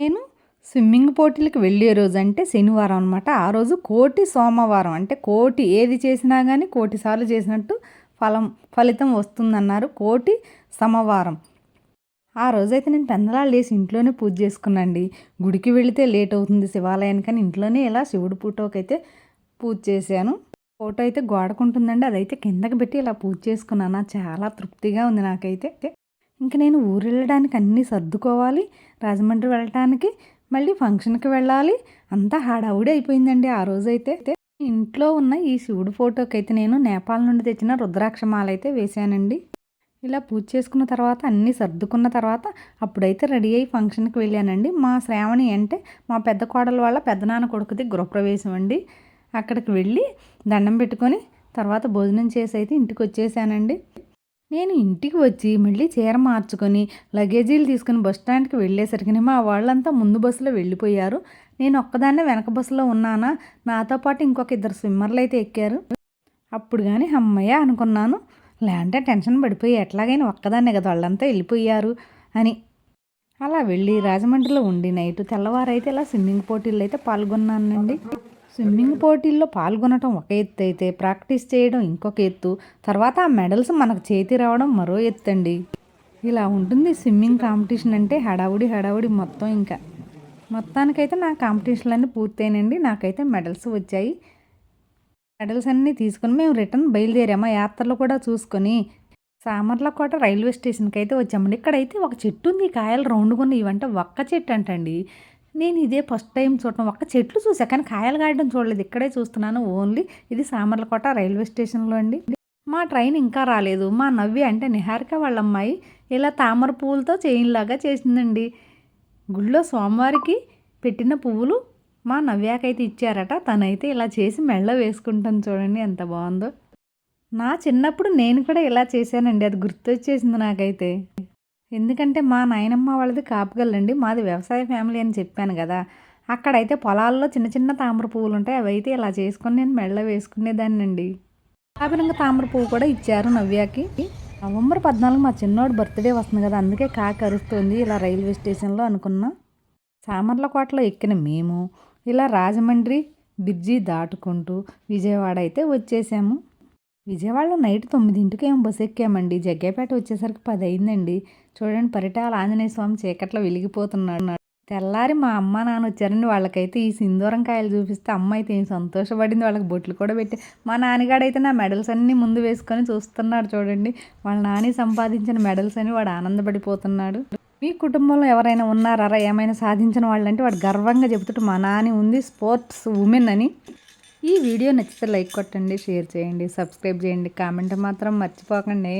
నేను స్విమ్మింగ్ పోటీలకు వెళ్ళే రోజు అంటే శనివారం అనమాట ఆ రోజు కోటి సోమవారం. అంటే కోటి ఏది చేసినా కానీ కోటి సార్లు చేసినట్టు ఫలం ఫలితం వస్తుందన్నారు కోటి సమవారం. ఆ రోజైతే నేను పెందలాలు వేసి ఇంట్లోనే పూజ చేసుకున్నాండి గుడికి వెళితే లేట్ అవుతుంది శివాలయానికి కానీ ఇంట్లోనే ఇలా శివుడు ఫోటోకైతే పూజ చేశాను. ఫోటో అయితే గోడకుంటుందండి. అదైతే కిందకి పెట్టి ఇలా పూజ చేసుకున్నాను. చాలా తృప్తిగా ఉంది నాకైతే. ఇంకా నేను ఊరు వెళ్ళడానికి అన్నీ సర్దుకోవాలి. రాజమండ్రి వెళ్ళటానికి మళ్ళీ ఫంక్షన్కి వెళ్ళాలి. అంతా హడావుడి అయిపోయిందండి ఆ రోజైతే. ఇంట్లో ఉన్న ఈ శివుడు ఫోటోకి అయితే నేను నేపాల్ నుండి తెచ్చిన రుద్రాక్షమాల అయితే వేశానండి. ఇలా పూజ చేసుకున్న తర్వాత అన్నీ సర్దుకున్న తర్వాత అప్పుడైతే రెడీ అయ్యి ఫంక్షన్కి వెళ్ళానండి. మా శ్రావణి అంటే మా పెద్ద కోడల వాళ్ళ పెద్దనాన్న కొడుకుది గృహప్రవేశం అండి. అక్కడికి వెళ్ళి దండం పెట్టుకొని తర్వాత భోజనం చేసి అయితే ఇంటికి వచ్చేసానండి. నేను ఇంటికి వచ్చి మళ్ళీ చీర మార్చుకొని లగేజీలు తీసుకుని బస్ స్టాండ్కి వెళ్ళేసరికి మా వాళ్ళంతా ముందు బస్సులో వెళ్ళిపోయారు. నేను ఒక్కదాన్నే వెనక బస్సులో ఉన్నానా? నాతో పాటు ఇంకొక ఇద్దరు స్విమ్మర్లు అయితే ఎక్కారు. అప్పుడు కానీ అమ్మయ్య అనుకున్నాను లేదంటే టెన్షన్ పడిపోయి ఎట్లాగైనా ఒక్కదాన్నే కదా వాళ్ళంతా వెళ్ళిపోయారు అని. అలా వెళ్ళి రాజమండ్రిలో ఉండి నైట్ తెల్లవారైతే ఇలా స్విమ్మింగ్ పోటీల్లో అయితే పాల్గొన్నానండి. స్విమ్మింగ్ పోటీల్లో పాల్గొనడం ఒక ఎత్తు అయితే ప్రాక్టీస్ చేయడం ఇంకొక ఎత్తు. తర్వాత ఆ మెడల్స్ మనకు చేతి రావడం మరో ఎత్తు అండి ఇలా ఉంటుంది స్విమ్మింగ్ కాంపిటీషన్ అంటే హడావుడి హడావుడి మొత్తం ఇంకా. మొత్తానికైతే నా కాంపిటీషన్లన్నీ పూర్తయినండి నాకైతే మెడల్స్ వచ్చాయి. మెడల్స్ అన్నీ తీసుకొని మేము రిటర్న్ బయలుదేరాము. యాత్రలు కూడా చూసుకొని సామర్లకోట రైల్వే స్టేషన్కి అయితే వచ్చామండి. ఇక్కడైతే ఒక చెట్టు ఉంది. కాయలు రౌండ్గా ఇవంటే ఒక్క చెట్టు అంటండి. నేను ఇదే ఫస్ట్ టైం చూడటం. ఒక్క చెట్లు చూసా కానీ కాయలు కాయడం చూడలేదు. ఇక్కడే చూస్తున్నాను ఓన్లీ. ఇది సామర్లకోట రైల్వే స్టేషన్లో అండి. మా ట్రైన్ ఇంకా రాలేదు. మా నవ్వి అంటే నిహారిక వాళ్ళ అమ్మాయి ఇలా తామర పువ్వులతో చేయిన్లాగా చేసిందండి. గుళ్ళో సోమవారికి పెట్టిన పువ్వులు మా నవ్యాకైతే ఇచ్చారట. తనైతే ఇలా చేసి మెళ్ళ వేసుకుంటాను చూడండి ఎంత బాగుందో. నా చిన్నప్పుడు నేను కూడా ఇలా చేశానండి. అది గుర్తొచ్చేసింది నాకైతే. ఎందుకంటే మా నాయనమ్మ వాళ్ళది కాపుగల్లండి మాది వ్యవసాయ ఫ్యామిలీ అని చెప్పాను కదా. అక్కడైతే పొలాల్లో చిన్న చిన్న తామర పువ్వులు ఉంటాయి అవి అయితే ఇలా చేసుకొని నేను మెళ్ళ వేసుకునేదాన్నండి. కాపినంగా తామర పువ్వు కూడా ఇచ్చారు నవ్యాకి. నవంబర్ పద్నాలుగు మా చిన్నోడు బర్త్డే వస్తుంది కదా. అందుకే కాకి అరుస్తుంది. ఇలా రైల్వే స్టేషన్లో అనుకున్నా. సామర్లకోటలో ఎక్కిన మేము. ఇలా రాజమండ్రి బిర్జీ దాటుకుంటూ విజయవాడ అయితే వచ్చేసాము. విజయవాడలో నైట్ తొమ్మిదింటికి ఏం బస్ ఎక్కామండి. జగ్గేపేట వచ్చేసరికి పది అయిందండి చూడండి పరిటాల ఆంజనేయ స్వామి చీకట్లో వెలిగిపోతున్నాడు. తెల్లారి మా అమ్మ నాన్న వచ్చారండి. వాళ్ళకైతే ఈ సింధూరం కాయలు చూపిస్తే అమ్మ అయితే ఏం సంతోషపడింది. వాళ్ళకి బొట్లు కూడా పెట్టి మా నాన్నగాడైతే నా మెడల్స్ అన్నీ ముందు వేసుకొని చూస్తున్నాడు చూడండి. వాళ్ళ నాని సంపాదించిన మెడల్స్ అని వాడు ఆనందపడిపోతున్నాడు. మీ కుటుంబంలో ఎవరైనా ఉన్నారా? ఏమైనా సాధించిన వాళ్ళంటే వాడు గర్వంగా చెబుతుంటే మా నాని ఉంది స్పోర్ట్స్ ఉమెన్ అని. ఈ వీడియో నచ్చితే లైక్ కొట్టండి షేర్ చేయండి సబ్స్క్రైబ్ చేయండి. కామెంట్ మాత్రం మర్చిపోకండి.